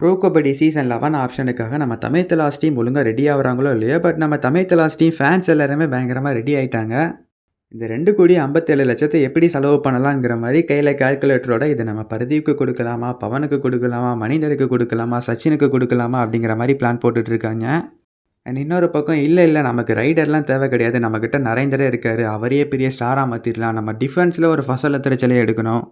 Bro kabaddi season eleven ஆப்ஷனுக்காக நம்ம Tamil Thalaivas team ஒழுங்காக ரெடி ஆகிறாங்களோ இல்லையோ பட் நம்ம தமிழ் தலாஸ் டீம் ஃபேன்ஸ் எல்லாருமே பயங்கரமாக ரெடி ஆயிட்டாங்க. இந்த ரெண்டு கோடி ஐம்பத்தேழு லட்சத்தை எப்படி செலவு பண்ணலாங்கிற மாதிரி கையில் கால்குலேட்டரோட இதை நம்ம பரதீப்க்கு கொடுக்கலாமா பவனுக்கு கொடுக்கலாமா மனிதருக்கு கொடுக்கலாமா சச்சினுக்கு கொடுக்கலாமா அப்படிங்கிற மாதிரி பிளான் போட்டுட்டு இருக்காங்க. அண்ட் இன்னொரு பக்கம் இல்லை இல்லை நமக்கு ரைடர்லாம் தேவை கிடையாது. நம்மக்கிட்ட நரேந்தரே இருக்காரு. அவரையே பெரிய ஸ்டாராக மாற்றிடலாம் நம்ம டிஃபென்ஸில் ஒரு ஃபசல் திரைச்சலையை எடுக்கணும்.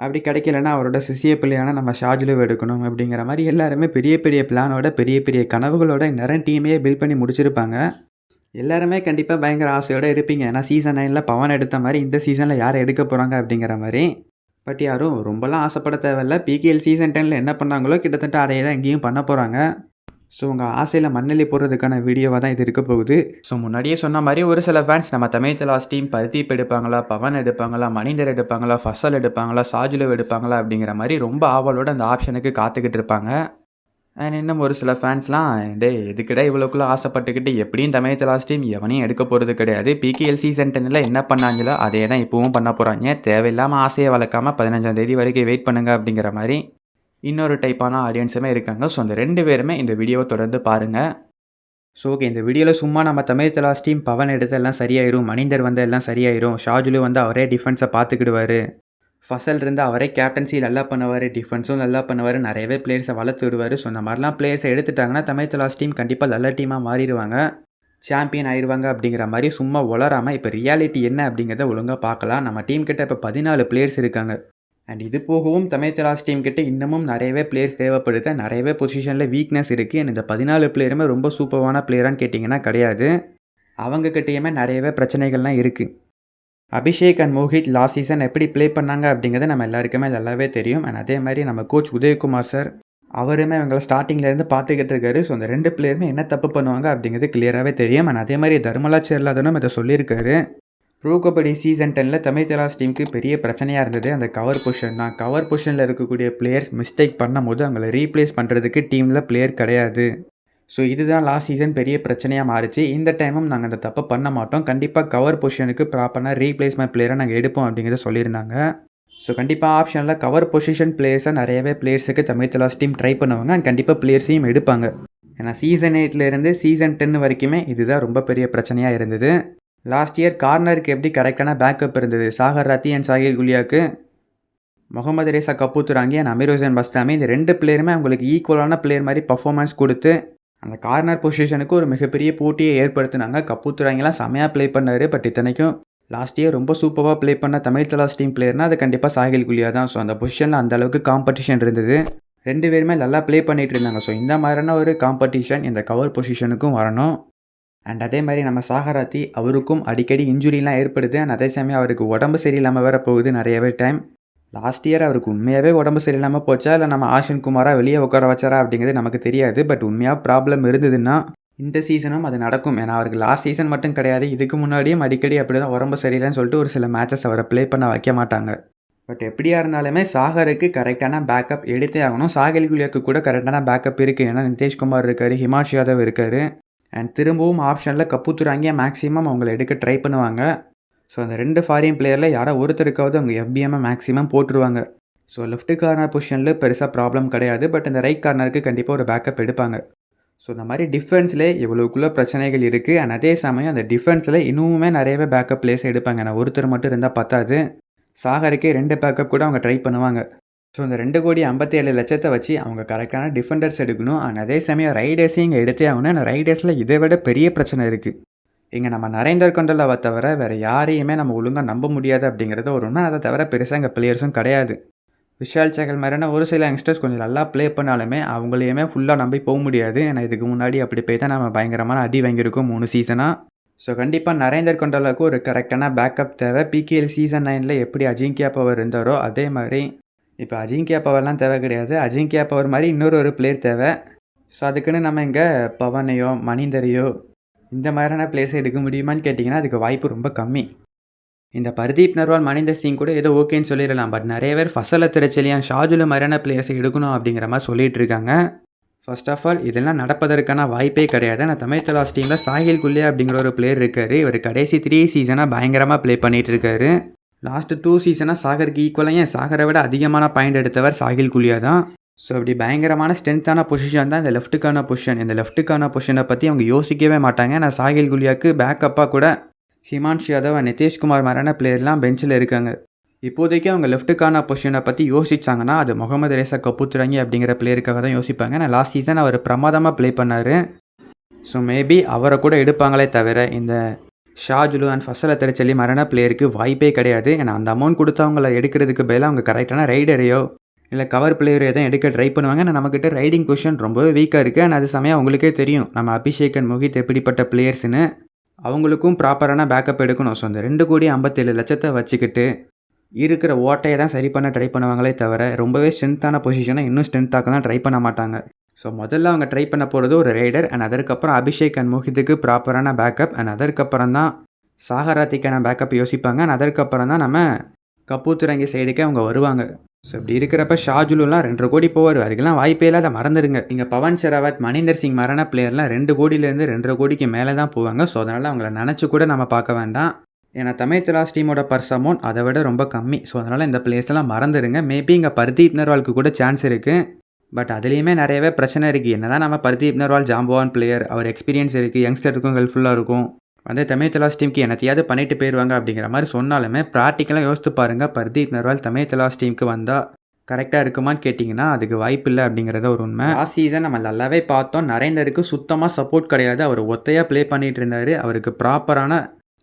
அப்படி கிடைக்கலன்னா அவரோட சிசிய பிள்ளையான நம்ம ஷாஜுலுவை எடுக்கணும் அப்படிங்கிற மாதிரி எல்லாருமே பெரிய பெரிய பிளானோட பெரிய பெரிய கனவுகளோட நிறைய டீமையே பில்ட் பண்ணி முடிச்சிருப்பாங்க. எல்லாருமே கண்டிப்பாக பயங்கர ஆசையோடு இருப்பீங்க. ஏன்னா சீசன் நைனில் பவன் எடுத்த மாதிரி இந்த சீசனில் யாரை எடுக்க போகிறாங்க அப்படிங்கிற மாதிரி. பட் யாரும் ரொம்பலாம் ஆசைப்பட தேவையில்ல. பிகேஎல் சீசன் டெனில் என்ன பண்ணாங்களோ கிட்டத்தட்ட அதே தான் இங்கேயும் பண்ண போகிறாங்க ஸோ உங்கள் ஆசையில் மண்ணெல்லி போடுறதுக்கான வீடியோவாக தான் இது இருக்க போகுது. ஸோ முன்னாடியே சொன்ன மாதிரி ஒரு சில ஃபேன்ஸ் நம்ம தமிழ் தலாஸ் டீம் பருத்தீப் எடுப்பாங்களா பவன் எடுப்பாங்களா மணிந்தர் எடுப்பாங்களா ஃபசல் எடுப்பாங்களா சாஜுலவ் எடுப்பாங்களா அப்படிங்கிற மாதிரி ரொம்ப ஆவலோடு அந்த ஆப்ஷனுக்கு காத்துக்கிட்டு இருப்பாங்க. அண்ட் இன்னும் ஒரு சில ஃபேன்ஸ்லாம் டே எதுக்கிட இவ்வளோக்குள்ள ஆசைப்பட்டுக்கிட்டு எப்படியும் தமிழ் தலாஸ் டீம் எவனையும் எடுக்க போகிறது கிடையாது. பிகேஎல் சீசன் டென்னில் என்ன பண்ணாங்களோ அதே தான் இப்போவும் பண்ண போகிறாங்க தேவையில்லாமல் ஆசையை வளர்க்காம பதினஞ்சாம் தேதி வரைக்கும் வெயிட் பண்ணுங்க அப்படிங்கிற மாதிரி. இன்னொரு டைப்பான ஆடியன்ஸுமே இருக்காங்க. ஸோ அந்த ரெண்டு பேருமே இந்த வீடியோவை தொடர்ந்து பாருங்கள் ஸோ ஓகே இந்த வீடியோவில் சும்மா நம்ம தமிழ் தலாஸ் டீம் பவன் எடுத்து எல்லாம் சரியாயிரும் மணிந்தர் வந்து எல்லாம் சரியாயிரும் ஷாஜுலு வந்து அவரே டிஃபென்ஸை பார்த்துக்கிடுவார் ஃபசல் இருந்து அவரே கேப்டன்சி நல்லா பண்ணுவார் டிஃபென்ஸும் நல்லா பண்ணுவார் நிறையவே பிளேயர்ஸை வளர்த்து விடுவார். ஸோ இந்த மாதிரிலாம் பிளேயர்ஸை எடுத்துட்டாங்கன்னா தமிழ் தலாஸ் டீம் கண்டிப்பாக நல்ல டீமாக மாறிடுவாங்க. சாம்பியன் ஆயிடுவாங்க அப்படிங்கிற மாதிரி சும்மா உளராமல் இப்போ ரியாலிட்டி என்ன அப்படிங்கிறத ஒழுங்காக பார்க்கலாம். நம்ம டீம் கிட்ட இப்போ பதினாலு பிளேயர்ஸ் இருக்காங்க. அண்ட் இது போகவும் தமிழ் தலாஸ் டீம் கிட்ட இன்னமும் நிறையவே பிளேயர்ஸ் தேவைப்படுது. நிறையவே பொசிஷனில் வீக்னஸ் இருக்குது அண்ட் இந்த பதினாலு பிளேயருமே ரொம்ப சூப்பரான பிளேயரான்னு கேட்டிங்கன்னா கிடையாது. அவங்க கிட்டேயுமே நிறையவே பிரச்சனைகள்லாம் இருக்குது Abhishek and Mohit last season எப்படி ப்ளே பண்ணாங்க அப்படிங்கிறது நம்ம எல்லாருக்குமே நல்லாவே தெரியும். அண்ட் அதே மாதிரி நம்ம கோச் உதயகுமார் சார் அவருமே அவங்கள ஸ்டார்டிங்லேருந்து பார்த்துக்கிட்டு இருக்காரு. ஸோ அந்த ரெண்டு பிளேயருமே என்ன தப்பு பண்ணுவாங்க அப்படிங்கிறது கிளியராகவே தெரியும். அண்ட் அதே மாதிரி தர்மலா சேர்லாதனும் இதை சொல்லியிருக்காரு. ப்ரோ கபடி சீசன் டெனில் தமிழ் தலாஸ் டீமுக்கு பெரிய பிரச்சனையாக இருந்தது. அந்த கவர் பொஷன் தான் கவர் பொஷனில் இருக்கக்கூடிய பிளேயர்ஸ் மிஸ்டேக் பண்ணும்போது அவங்கள ரீப்ளேஸ் பண்ணுறதுக்கு டீமில் பிளேயர் கிடையாது. ஸோ இதுதான் லாஸ்ட் சீசன் பெரிய பிரச்சனையாக மாறிச்சு. இந்த டைமும் நாங்கள் அந்த தப்பை பண்ண மாட்டோம். கண்டிப்பாக கவர் பொசிஷனுக்கு ப்ராப்பரான ரீப்ளேஸ்மெண்ட் பிளேயரை நாங்கள் எடுப்போம் அப்படிங்கிறத சொல்லியிருந்தாங்க. ஸோ கண்டிப்பாக ஆப்ஷனில் கவர் பொசிஷன் பிளேயர்ஸாக நிறையவே பிளேயர்ஸுக்கு தமிழ் தலாஸ் டீம் ட்ரை பண்ணுவாங்க. அண்ட் கண்டிப்பாக பிளேயர்ஸையும் எடுப்பாங்க. ஏன்னா சீசன் எயிட்லேருந்து சீசன் டென் வரைக்குமே இதுதான் ரொம்ப பெரிய பிரச்சனையாக இருந்தது. லாஸ்ட் இயர் கார்னருக்கு எப்படி கரெக்டான பேக்கப் இருந்தது? சாகர் ரத்தி அண்ட் சாகில் குலியாக்கு. முகமது ரேசா கப்பூத்துராங்கி அண்ட் அமீர் ஹுசேன் பஸ்தாமி. இந்த ரெண்டு பிளேயருமே அவங்களுக்கு ஈக்குவலான பிளேயர் மாதிரி பர்ஃபார்மன்ஸ் கொடுத்து அந்த கார்னர் பொசிஷனுக்கு ஒரு மிகப்பெரிய போட்டியை ஏற்படுத்தினாங்க. கப்பூத்துராங்கெல்லாம் செமையாக ப்ளே பண்ணார். பட் இத்தனைக்கும் லாஸ்ட் இயர் ரொம்ப சூப்பராக ப்ளே பண்ண தமிழ் தலாஸ் டீம் பிளேயர்னால் அது கண்டிப்பாக சாகில் குலியா தான். ஸோ அந்த பொசிஷனில் அந்த அளவுக்கு காம்படிஷன் இருந்தது. ரெண்டு பேருமே நல்லா ப்ளே பண்ணிகிட்டு இருந்தாங்க. ஸோ இந்த மாதிரியான ஒரு காம்படிஷன் இந்த கவர் பொசிஷனுக்கும் வரணும். அண்ட் அதே மாதிரி நம்ம சாகராத்தி அவருக்கும் அடிக்கடி இன்ஜுரிலாம் ஏற்படுது. அண்ட் அதே சமயம் அவருக்கு உடம்பு சரியில்லாமல் வேற போகுது நிறையவே டைம் லாஸ்ட் இயர் அவருக்கு உண்மையாகவே உடம்பு சரியில்லாமல் போச்சா? இல்லை நம்ம ஆஷின் குமாராக வெளியே உட்கார வச்சாரா அப்படிங்கிறது நமக்கு தெரியாது. பட் உண்மையாக ப்ராப்ளம் இருந்ததுன்னா இந்த சீசனும் அது நடக்கும். ஏன்னா அவருக்கு லாஸ்ட் சீசன் மட்டும் கிடையாது. இதுக்கு முன்னாடியும் அடிக்கடி அப்படி தான் உடம்பு சரியில்லைன்னு சொல்லிட்டு ஒரு சில மேட்சஸ் அவரை ப்ளே பண்ண வைக்க மாட்டாங்க. பட் எப்படியா இருந்தாலுமே சாகருக்கு கரெக்டான பேக்கப் எடுத்தே ஆகணும். சாகல் குலியாக்கு கூட கரெக்டான பேக்கப் இருக்குது ஏன்னா நிதிஷ்குமார் இருக்கார் ஹிமாஷ் யாதவ் இருக்கார். அண்ட் திரும்பவும் ஆப்ஷனில் கப்புத்துறாங்க மேக்ஸிமம் அவங்கள எடுக்க ட்ரை பண்ணுவாங்க. ஸோ அந்த ரெண்டு ஃபாரின் பிளேயரில் யாரோ ஒருத்தருக்காவது அவங்க எஃபிஎம்மை மேக்ஸிமம் போட்டுருவாங்க. ஸோ லெஃப்ட் கார்னர் பொசிஷனில் பெருசாக ப்ராப்ளம் கிடையாது. பட் இந்த ரைட் கார்னருக்கு கண்டிப்பாக ஒரு பேக்கப் எடுப்பாங்க. ஸோ இந்த மாதிரி டிஃபென்ஸில் இவ்வளோக்குள்ளே பிரச்சனைகள் இருக்குது அண்ட் அதே சமயம் அந்த டிஃபென்ஸில் இன்னுமே நிறையவே பேக்கப் பிளேஸ் எடுப்பாங்க. நான் ஒருத்தர் மட்டும் இருந்தால் பத்தாது. சாகருக்கே ரெண்டு பேக்கப் கூட அவங்க ட்ரை பண்ணுவாங்க. ஸோ இந்த ரெண்டு கோடி ஐம்பத்தேழு லட்சத்தை வச்சு அவங்க கரெக்டான டிஃபெண்டர்ஸ் எடுக்கணும். ஆனால் அதே சமயம் ரைடர்ஸையும் இங்கே எடுத்தே ஆகணும். அந்த ரைடர்ஸில் இதை விட பெரிய பிரச்சனை இருக்குது இங்கே நம்ம நரேந்தர் கொண்டலாவை தவிர வேறு யாரையுமே நம்ம ஒழுங்காக நம்ப முடியாது அப்படிங்கிறது ஒரு உண்மை. அதை தவிர பெருசாக இங்கே பிளேயர்ஸும் கிடையாது. விஷால் சேகல் மாதிரியான ஒரு சில யங்ஸ்டர்ஸ் கொஞ்சம் நல்லா ப்ளே பண்ணாலுமே அவங்களையுமே ஃபுல்லாக நம்பி போக முடியாது. ஏன்னா இதுக்கு முன்னாடி அப்படி போய் தான் நம்ம பயங்கரமான அடி வாங்கியிருக்கோம் மூணு சீசனாக ஸோ கண்டிப்பாக நரேந்தர் கொண்டலாவுக்கு ஒரு கரெக்டான பேக்கப் தேவை. பிகேஎல் சீசன் நைனில் எப்படி அஜிங்கியா பவர் இருந்தாரோ அதே மாதிரி இப்போ அஜிங்கியா பவர்லாம் தேவை கிடையாது. அஜிங்கியா பவர் மாதிரி இன்னொரு ஒரு பிளேயர் தேவை. ஸோ அதுக்குன்னு நம்ம இங்கே பவனையோ மணிந்தரையோ இந்த மாதிரியான பிளேயர்ஸை எடுக்க முடியுமான்னு கேட்டிங்கன்னா அதுக்கு வாய்ப்பு ரொம்ப கம்மி. இந்த பர்தீப் நர்வால் மணிந்தர் சிங் கூட ஏதோ ஓகேன்னு சொல்லிடலாம். பட் நிறைய பேர் ஃபசல திரைச்சலியான் ஷாஜுல மாதிரியான பிளேயர்ஸை எடுக்கணும் அப்படிங்கிற மாதிரி சொல்லிட்டு இருக்காங்க. ஃபர்ஸ்ட் ஆஃப் ஆல் இதெல்லாம் நடப்பதற்கான வாய்ப்பே கிடையாது. ஆனால் தமிழ் தலாஸ் டீமில் சாஹில் குல்லே அப்படிங்கிற ஒரு பிளேயர் இருக்கார். இவர் கடைசி த்ரீ சீசனாக பயங்கரமாக ப்ளே பண்ணிகிட்டு இருக்காரு. லாஸ்ட்டு டூ சீசனாக சாகருக்கு ஈக்குவலாக ஏன்? சாகரை விட அதிகமான பாயிண்ட் எடுத்தவர் சாகில் குலியா தான். ஸோ இப்படி பயங்கரமான ஸ்ட்ரென்த்தான பொசிஷன் தான் இந்த லெஃப்ட்டுக்கான பொசிஷன் இந்த லெஃப்ட்டுக்கான பொசிஷனை பற்றி அவங்க யோசிக்கவே மாட்டாங்க. நான் சாகில் குலியாக்கு பேக்கப்பாக கூட ஹிமான்ஷ் யாதவ் நிதேஷ்குமார் நிதிஷ்குமார் மாதிரியான பிளேயர்லாம் பெஞ்சில் இருக்காங்க. இப்போதைக்கு அவங்க லெஃப்ட்டுக்கான பொசிஷனை பற்றி யோசிச்சாங்கன்னா அது முகமது ரேசா கப்புத்துறாங்கி அப்படிங்கிற பிளேயருக்காக தான் யோசிப்பாங்க. நான் லாஸ்ட் சீசன் அவர் பிரமாதமாக ப்ளே பண்ணார். ஸோ மேபி அவரை கூட எடுப்பாங்களே தவிர இந்த ஷாஜுலு அண்ட் ஃபசல திரைச்சலி மரண பிளேயருக்கு வாய்ப்பே கிடையாது. ஏன்னா அந்த அமௌண்ட் கொடுத்தவங்கள எடுக்கிறதுக்கு பதிலாக அவங்க கரெக்டான ரைடரையோ இல்லை கவர் பிளேயரையோ தான் எடுக்க ட்ரை பண்ணுவாங்க. ஆனால் நம்மக்கிட்ட ரைடிங் கொஷன் ரொம்பவே வீக்காக இருக்குது அண்ட் அது சமயம் அவங்களுக்கே தெரியும். நம்ம அபிஷேக் அண்ட் முகித் எப்படிப்பட்ட பிளேயர்ஸ்னு அவங்களுக்கும் ப்ராப்பரான பேக்கப் எடுக்கணும். ஸோ அந்த ரெண்டு கோடி ஐம்பத்தேழு லட்சத்தை வச்சுக்கிட்டு இருக்கிற ஓட்டையை தான் சரி பண்ண ட்ரை பண்ணுவாங்களே தவிர ரொம்பவே ஸ்ட்ரென்த்தான பொசிஷனை இன்னும் ஸ்ட்ரென்த்தாக்கலாம் ட்ரை பண்ண மாட்டாங்க. ஸோ முதல்ல அவங்க ட்ரை பண்ண போகிறது ஒரு ரைடர் அண்ட் அதற்கப்புறம் அபிஷேக் அண்ட் மோஹித்துக்கு ப்ராப்பரான பேக்கப் அண்ட் அதற்கப்புறம் தான் சாகராத்திக்கான பேக்கப் யோசிப்பாங்க அண்ட் அதற்கப்புறம் தான் நம்ம கப்பூத்துரங்கி சைடுக்கே அவங்க வருவாங்க. ஸோ இப்படி இருக்கிறப்ப ஷாஜுலுலாம் ரெண்டரை கோடி போவார். அதுக்கெல்லாம் வாய்ப்பே இல்லாத மறந்துடுங்க. இங்கே பவன் ஷெராவத் மணிந்தர் சிங் மரண பிளேயர்லாம் ரெண்டு கோடியிலேருந்து ரெண்டரை கோடிக்கு மேலே தான் போவாங்க. ஸோ அதனால் அவங்கள நினச்சி கூட நம்ம பார்க்க வேண்டாம். ஏன்னா தமிழ் திராஸ் டீமோட பர்ஸ் அமௌண்ட் அதை விட ரொம்ப கம்மி. ஸோ அதனால் இந்த பிளேஸ்லாம் மறந்துடுங்க. மேபி இங்கே பர்தீப் நர்வாலுக்கு கூட சான்ஸ் இருக்குது பட் அதுலேயுமே நிறையவே பிரச்சனை இருக்குது என்ன தான் நம்ம பர்தீப் நர்வால் ஜாம்பவான் பிளேயர் அவர் எக்ஸ்பீரியன்ஸ் இருக்குது யங்ஸ்டருக்கும் ஹெல்ப்ஃபுல்லாக இருக்கும். வந்து தமிழ் தலாஸ் டீமுக்கு என்னத்தையாவது பண்ணிட்டு போயிடுவாங்க அப்படிங்கிற மாதிரி சொன்னாலுமே ப்ராக்டிக்கலாக யோசித்து பாருங்கள் பர்தீப் நர்வால் தமிழ் தலாஸ் டீமுக்கு வந்தால் கரெக்டாக இருக்குமான்னு கேட்டிங்கன்னா அதுக்கு வாய்ப்பு இல்லை அப்படிங்கிறத ஒரு உண்மை. லாஸ்ட் சீசன் நம்ம நல்லாவே பார்த்தோம். நரேந்தருக்கு சுத்தமாக சப்போர்ட் கிடையாது. அவர் ஒத்தையாக ப்ளே பண்ணிட்டு இருந்தார். அவருக்கு ப்ராப்பரான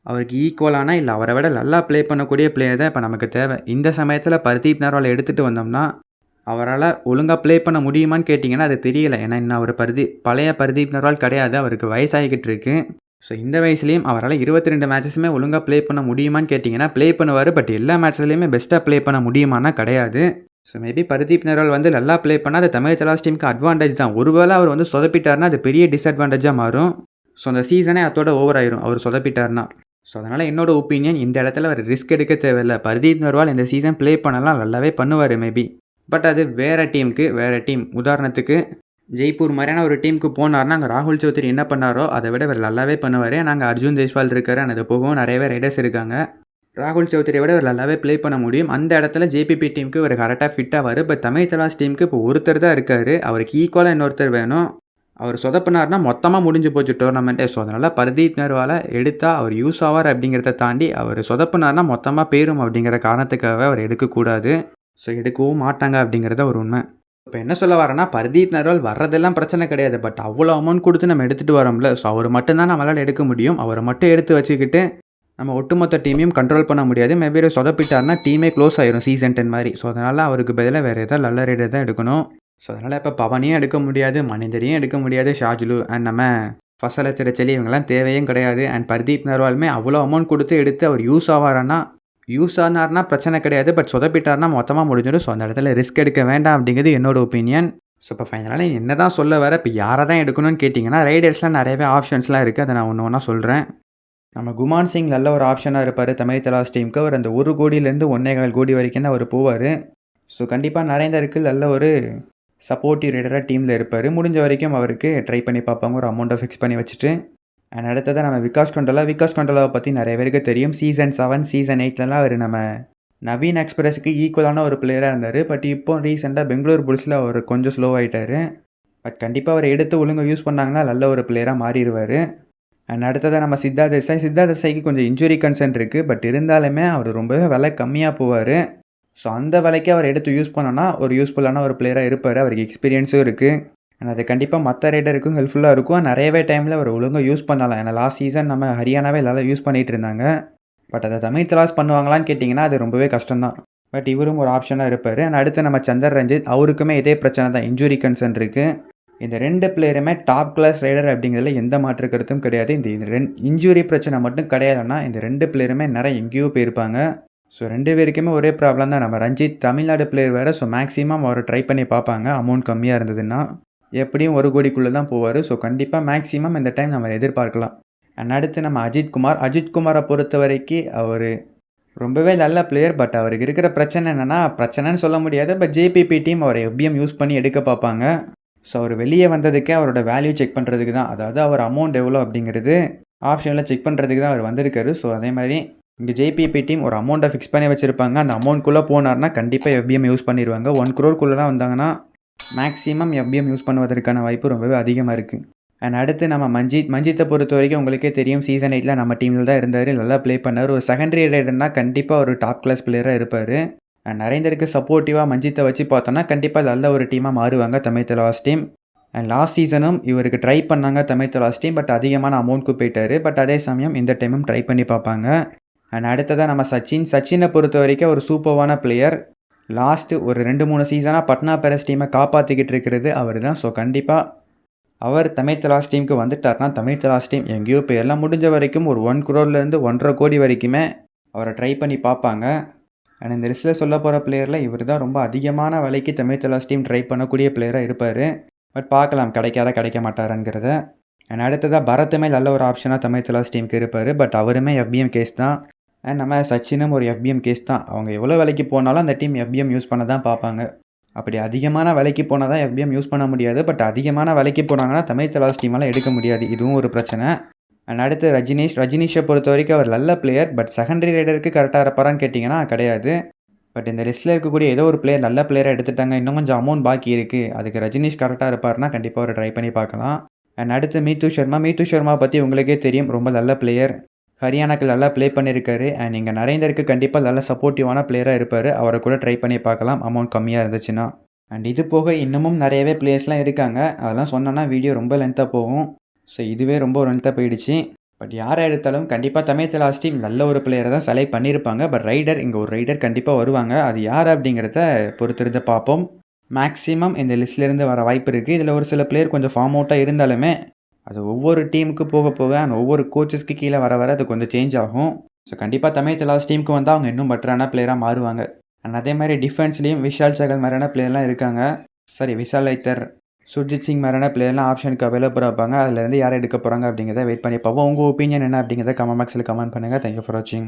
அவருக்கு ஈக்குவலான இல்லை அவரை விட நல்லா ப்ளே பண்ணக்கூடிய பிளேயர் தான் இப்போ நமக்கு தேவை. இந்த சமயத்தில் பர்தீப் நர்வால் எடுத்துகிட்டு வந்தோம்னா அவரால் ஒழுங்காக ப்ளே பண்ண முடியுமான்னு கேட்டிங்கன்னா அது தெரியல. ஏன்னா இன்னும் அவர் பருதி பழைய பர்தீப் நர்வால் கிடையாது. அவருக்கு வயசாகிக்கிட்டு இருக்கு. ஸோ இந்த வயசுலேயும் அவரால் இருபத்தி ரெண்டு மேட்சஸுமே ஒழுங்காக ப்ளே பண்ண முடியுமான்னு கேட்டிங்கன்னா ப்ளே பண்ணுவார். பட் எல்லா மேட்சஸ்லையுமே பெஸ்ட்டாக ப்ளே பண்ண முடியுமானா கிடையாது. ஸோ மேபி பர்தீப் நர்வால் வந்து நல்லா ப்ளே பண்ணால் அது தமிழ் தலாஸ் டீமுக்கு அட்வான்டேஜ் தான். ஒருவேளை அவர் வந்து சொதப்பிட்டார்னா அது பெரிய டிஸ்அட்வான்டேஜாக மாறும். ஸோ அந்த சீசனே அதோட ஓவர் ஆயிரும். அவர் சொதப்பிட்டார்னா ஸோ அதனால் என்னோட ஒப்பீனியன் இந்த இடத்துல அவர் ரிஸ்க் எடுக்க தேவையில்லை. பர்தீப் நர்வால் இந்த சீசன் ப்ளே பண்ணலாம். நல்லாவே பண்ணுவார் மேபி பட் அது வேறு டீமுக்கு வேறு டீம். உதாரணத்துக்கு ஜெய்ப்பூர் மாதிரியான ஒரு டீமுக்கு போனார்னா அங்கே ராகுல் சௌத்ரி என்ன பண்ணாரோ அதை விட அவர் நல்லாவே பண்ணுவார். நாங்கள் அர்ஜுன் ஜெய்ஸ்வால் இருக்கார் and அது போகவும் நிறையவே ரைடர்ஸ் இருக்காங்க. ராகுல் சௌத்ரியை விட அவர் நல்லாவே ப்ளே பண்ண முடியும். அந்த இடத்துல ஜேபிபி டீமுக்கு ஒரு கரெக்டாக ஃபிட் ஆவார் பட் தமிழ் தலாஸ் டீமுக்கு இப்போ ஒருத்தர் தான் இருக்கார். அவருக்கு ஈக்குவலாக இன்னொருத்தர் வேணும். அவர் சொதப்பினார்னா மொத்தமாக முடிஞ்சு போச்சு டோர்னமெண்ட்டே ஸோ அதனால் பர்தீப் நர்வால் எடுத்தால் அவர் யூஸ் ஆவார் அப்படிங்கிறத தாண்டி அவர் சொதப்பினார்னா மொத்தமாக பேரும் அப்படிங்கிற காரணத்துக்காக அவர் எடுக்கக்கூடாது. ஸோ எடுக்கவும் மாட்டாங்க அப்படிங்கிறத ஒரு உண்மை. இப்போ என்ன சொல்ல வரேன்னா பர்தீப் நர்வால் வர்றதெல்லாம் பிரச்சனை கிடையாது. பட் அவ்வளோ அமௌண்ட் கொடுத்து நம்ம எடுத்துகிட்டு வரோம்ல. ஸோ அவர் மட்டும்தான் நம்மளால் எடுக்க முடியும். அவரை மட்டும் எடுத்து வச்சுக்கிட்டு நம்ம ஒட்டுமொத்த டீமையும் கண்ட்ரோல் பண்ண முடியாது. மேபி சொதப்பிட்டார்னா டீமே க்ளோஸ் ஆயிரும் சீசன் டென் மாதிரி. ஸோ அதனால் அவருக்கு பதிலாக வேறு ஏதாவது நல்ல ரைடர் தான் எடுக்கணும். ஸோ அதனால் இப்போ பவனையும் எடுக்க முடியாது மனிதரையும் எடுக்க முடியாது ஷாஜுலு அண்ட் நம்ம ஃபசல திரைச்சலி இவங்கெல்லாம் தேவையும் கிடையாது. அண்ட் பர்தீப் நர்வாலுமே அவ்வளோ அமௌண்ட் கொடுத்து எடுத்து அவர் யூஸ் ஆவாரன்னா யூஸ் ஆனார்னா பிரச்சனை கிடையாது பட் சொதப்பிட்டார்னா மொத்தமாக முடிஞ்சிடும். ஸோ அந்த இடத்துல ரிஸ்க் எடுக்க வேண்டாம் அப்படிங்கிறது என்னோட ஒப்பீனியன் ஸோ இப்போ ஃபைனலாக என்ன தான் சொல்ல வர இப்போ யாரை தான் எடுக்கணும்னு கேட்டிங்கன்னா ரைடர்ஸ்லாம் நிறையவே ஆப்ஷன்ஸ்லாம் இருக்குது அதை நான் ஒன்று ஒன்றா சொல்கிறேன் நம்ம குமான் சிங் நல்ல ஒரு ஆப்ஷனாக இருப்பார். தமிழ் தலாஸ் டீமுக்கு அவர் அந்த ஒரு கோடியிலேருந்து ஒன்றே கால் கோடி வரைக்கும் தான் அவர் போவார். ஸோ கண்டிப்பாக நரேந்தருக்கு நல்ல ஒரு சப்போர்ட்டிவ் ரைடராக டீமில் இருப்பார். முடிஞ்ச வரைக்கும் அவருக்கு ட்ரை பண்ணி பார்ப்பாங்க. ஒரு அமௌண்ட்டை ஃபிக்ஸ் பண்ணி வச்சுட்டு. அண்ட் அடுத்ததாக நம்ம விகாஸ் கொண்டலா. விகாஸ் கொண்டலாவை பற்றி நிறைய பேருக்கு தெரியும். சீசன் செவன் சீசன் எயிட்லலாம் அவர் நம்ம நவீன் எக்ஸ்பிரஸுக்கு ஈக்குவலான ஒரு பிளேயராக இருந்தார். பட் இப்போ ரீசெண்டாக பெங்களூர் புல்ஸில் அவர் கொஞ்சம் ஸ்லோ ஆகிட்டார் பட் கண்டிப்பாக அவர் எடுத்து ஒழுங்காக யூஸ் பண்ணாங்கன்னா நல்ல ஒரு பிளேயராக மாறிடுவார். அண்ட் அடுத்ததாக நம்ம சித்தா தேசாய். சித்தா தேசாய்க்கு கொஞ்சம் இன்ஜுரி கன்சர்ன் இருக்குது பட் இருந்தாலுமே அவர் ரொம்பவே விலை கம்மியாக போவார். ஸோ அந்த விலைக்கு அவர் எடுத்து யூஸ் பண்ணோன்னா ஒரு யூஸ்ஃபுல்லான ஒரு பிளேயராக இருப்பார். அவருக்கு எக்ஸ்பீரியன்ஸும் இருக்குது அண்ட் அது கண்டிப்பாக மற்ற ரைடருக்கும் ஹெல்ப்ஃபுல்லாக இருக்கும். நிறையவே டைமில் அவர் ஒழுங்காக யூஸ் பண்ணலாம் ஏன்னா லாஸ்ட் சீசன் நம்ம ஹரியானாவே எல்லாம் யூஸ் பண்ணிகிட்டு இருந்தாங்க. பட் அதை தமிழ் தலாஸ் பண்ணுவாங்களான்னு கேட்டிங்கன்னா அது ரொம்பவே கஷ்டம்தான். பட் இவரும் ஒரு ஆப்ஷனாக இருப்பார். அண்ட் அடுத்து நம்ம சந்தர் ரஞ்சித் அவருக்குமே இதே பிரச்சனை தான். இன்ஜுரி கன்சர்ன் இருக்குது இந்த ரெண்டு பிளேயருமே டாப் கிளாஸ் ரைடர் அப்படிங்கிறதுல எந்த மாற்று கருத்தும் கிடையாது. இந்த ரெண்டு இன்ஜுரி பிரச்சனை மட்டும் கிடையாதுன்னா இந்த ரெண்டு பிளேயருமே நிறைய எங்கேயோ போயிருப்பாங்க. ஸோ ரெண்டு பேருக்குமே ஒரே ப்ராப்ளம் தான். நம்ம ரஞ்சித் தமிழ்நாடு பிளேயர் வேறு. ஸோ மேக்ஸிமம் அவர் ட்ரை பண்ணி பார்ப்பாங்க. அமௌண்ட் கம்மியாக இருந்ததுன்னா. எப்படியும் ஒரு கோடிக்குள்ளே தான் போவார். ஸோ கண்டிப்பாக மேக்ஸிமம் இந்த டைம் நம்ம எதிர்பார்க்கலாம். அண்ட் அடுத்து நம்ம அஜித் குமார். அஜித் குமாரை பொறுத்த வரைக்கும் அவர் ரொம்பவே நல்ல பிளேயர் பட் அவருக்கு இருக்கிற பிரச்சனை என்னென்னா பிரச்சனைன்னு சொல்ல முடியாது பட் ஜேபிபி டீம் அவரை எஃபிஎம் யூஸ் பண்ணி எடுக்க பார்ப்பாங்க. ஸோ அவர் வெளியே வந்ததுக்கே அவரோட வேல்யூ செக் பண்ணுறதுக்கு தான். அதாவது அவர் அமௌண்ட் எவ்வளோ அப்படிங்கிறது ஆப்ஷனில் செக் பண்ணுறதுக்கு தான் அவர் வந்திருக்காரு. ஸோ அதே மாதிரி இங்கே ஜேபிபி டீம் ஒரு அமௌண்ட்டை ஃபிக்ஸ் பண்ணி வச்சுருப்பாங்க. அந்த அமௌண்ட்குள்ளே போனார்னா கண்டிப்பாக எஃபிஎம் யூஸ் பண்ணிடுவாங்க ஒன் குரோர்க்குள்ளே தான் வந்தாங்கன்னா மேக்ஸிமம் எஃபிஎம் யூஸ் பண்ணுவதற்கான வாய்ப்பு ரொம்பவே அதிகமாக இருக்குது அண்ட் அடுத்து நம்ம மஞ்சித் மஞ்சித்தை பொறுத்த வரைக்கும் உங்களுக்கே தெரியும் சீசன் எயிட்டில் நம்ம டீமில் தான் இருந்தார் நல்லா ப்ளே பண்ணார். ஒரு செகண்டரி ரைடர்னா கண்டிப்பாக ஒரு டாப் கிளாஸ் பிளேயராக இருப்பார். அண்ட் நரேந்தருக்கு சப்போர்ட்டிவாக மஞ்சித்தை வச்சு பார்த்தோன்னா கண்டிப்பாக நல்ல ஒரு டீமாக மாறுவாங்க Tamil Thalaivas team and last சீசனும் இவருக்கு ட்ரை பண்ணாங்க தமிழ் தலாஸ் டீம் பட் அதிகமான அமௌண்ட்க்கு போயிட்டார். பட் அதே சமயம் இந்த டைமும் ட்ரை பண்ணி பார்ப்பாங்க. அண்ட் அடுத்ததாக நம்ம சச்சின். சச்சினை பொறுத்த வரைக்கும் ஒரு சூப்பர்வான பிளேயர் லாஸ்ட்டு ஒரு ரெண்டு மூணு சீசனாக பட்னா பேரஸ் டீமை காப்பாற்றிக்கிட்டு இருக்கிறது அவர் தான் ஸோ கண்டிப்பாக அவர் தமிழ் தலாஸ் டீமுக்கு வந்துட்டார்னா தமிழ் தலாஸ் டீம் எங்கேயோ இப்போ எல்லாம் முடிஞ்ச வரைக்கும் ஒரு ஒன் குரோர்லேருந்து ஒன்றரை கோடி வரைக்குமே அவரை ட்ரை பண்ணி பார்ப்பாங்க. அண்ட் இந்த லிஸ்ட்டில் சொல்ல போகிற பிளேயரில் இவர் தான் ரொம்ப அதிகமான விலைக்கு தமிழ் தலாஸ் டீம் ட்ரை பண்ணக்கூடிய பிளேயராக இருப்பார். பட் பார்க்கலாம் கிடைக்காத கிடைக்க மாட்டாருங்கிறத. அண்ட் அடுத்ததாக பரத்துமே நல்ல ஒரு ஆப்ஷனாக தமிழ் தலாஸ் டீமுக்கு இருப்பார். பட் அவருமே எஃபிஎம் கேஸ் தான். அண்ட் நம்ம சச்சினும் ஒரு எஃபிஎம் கேஸ் தான். அவங்க எவ்வளோ விலைக்கு போனாலும் அந்த டீம் எஃபிஎம் யூஸ் பண்ண தான் பார்ப்பாங்க. அப்படி அதிகமான விலைக்கு போனால் தான் எஃபிஎம் யூஸ் பண்ண முடியாது. பட் அதிகமான விலைக்கு போனாங்கன்னா தமிழ் தலாஸ் டீமெல்லாம் எடுக்க முடியாது. இதுவும் ஒரு பிரச்சனை. அண்ட் அடுத்து ரஜினீஷ். ரஜினிஷை பொறுத்த வரைக்கும் அவர் நல்ல பிளேயர் பட் செகண்டரி ரைடருக்கு கரெக்டாக இருப்பாரான்னு கேட்டிங்கன்னா கிடையாது. பட் இந்த லிஸ்ட்டில் இருக்கக்கூடிய ஏதோ ஒரு பிளேயர் நல்ல பிளேயராக எடுத்துட்டாங்க. இன்னும் கொஞ்சம் அமௌண்ட் பாக்கி இருக்குது அதுக்கு ரஜினீஷ் கரெக்டாக இருப்பார்னா கண்டிப்பாக ஒரு ட்ரை பண்ணி பார்க்கலாம். அண்ட் அடுத்து மீத்து சர்மா மீத்து சர்மா பற்றி உங்களுக்கே தெரியும். ரொம்ப நல்ல பிளேயர் ஹரியானாக்கு நல்லா ப்ளே பண்ணியிருக்காரு அண்ட் இங்கே நரேந்தருக்கு கண்டிப்பாக நல்ல சப்போர்ட்டிவான பிளேயராக இருப்பார். அவரை கூட ட்ரை பண்ணி பார்க்கலாம். அமௌண்ட் கம்மியாக இருந்துச்சுன்னா. அண்ட் இது போக இன்னமும் நிறையவே பிளேயர்ஸ்லாம் இருக்காங்க. அதெல்லாம் சொன்னோன்னா வீடியோ ரொம்ப லென்த்தாக போகும். ஸோ இதுவே ரொம்ப லென்த்தாக போயிடுச்சு. பட் யாரை எடுத்தாலும் கண்டிப்பாக தமிழ் தலாஸ் டீம் நல்ல ஒரு பிளேயரை தான் செலக்ட் பண்ணியிருப்பாங்க பட் ரைடர் இங்கே ஒரு ரைடர் கண்டிப்பாக வருவாங்க. அது யார் அப்படிங்கிறத பொறுத்திருந்து பார்ப்போம். மேக்ஸிமம் இந்த லிஸ்ட்லேருந்து வர வாய்ப்பு இருக்குது இதில் ஒரு சில பிளேயர் கொஞ்சம் ஃபார்ம் அவுட்டாக இருந்தாலுமே அது ஒவ்வொரு டீமுக்கு போக போக அண்ட் ஒவ்வொரு கோச்சஸ்க்கு கீழே வர வர அது கொஞ்சம் சேஞ்ச் ஆகும். ஸோ கண்டிப்பாக தமிழ் தலாஸ் டீமுக்கு வந்தால் அவங்க இன்னும் பெட்டரான பிளேயராக மாறுவாங்க. அண்ட் அதே மாதிரி டிஃபென்ஸ்லேயும் விஷால் சகல் மாதிரியான பிளேயர்லாம் இருக்காங்க. சரி விஷால் ஐத்தர் சுர்ஜித் சிங் மாதிரியான பிளேயர்லாம் ஆப்ஷனுக்கு அவைலபிளாக இருப்பாங்க. அதுலேருந்து யாரை எடுக்க போகிறாங்க அப்படிங்கிறத வெயிட் பண்ணி பார்ப்போம். உங்கள் ஒப்பீனியன் என்ன அப்படிங்கிறத கமெண்ட் பாக்ஸில் கமெண்ட் பண்ணுங்கள் தேங்க்யூ ஃபார் வாட்சிங்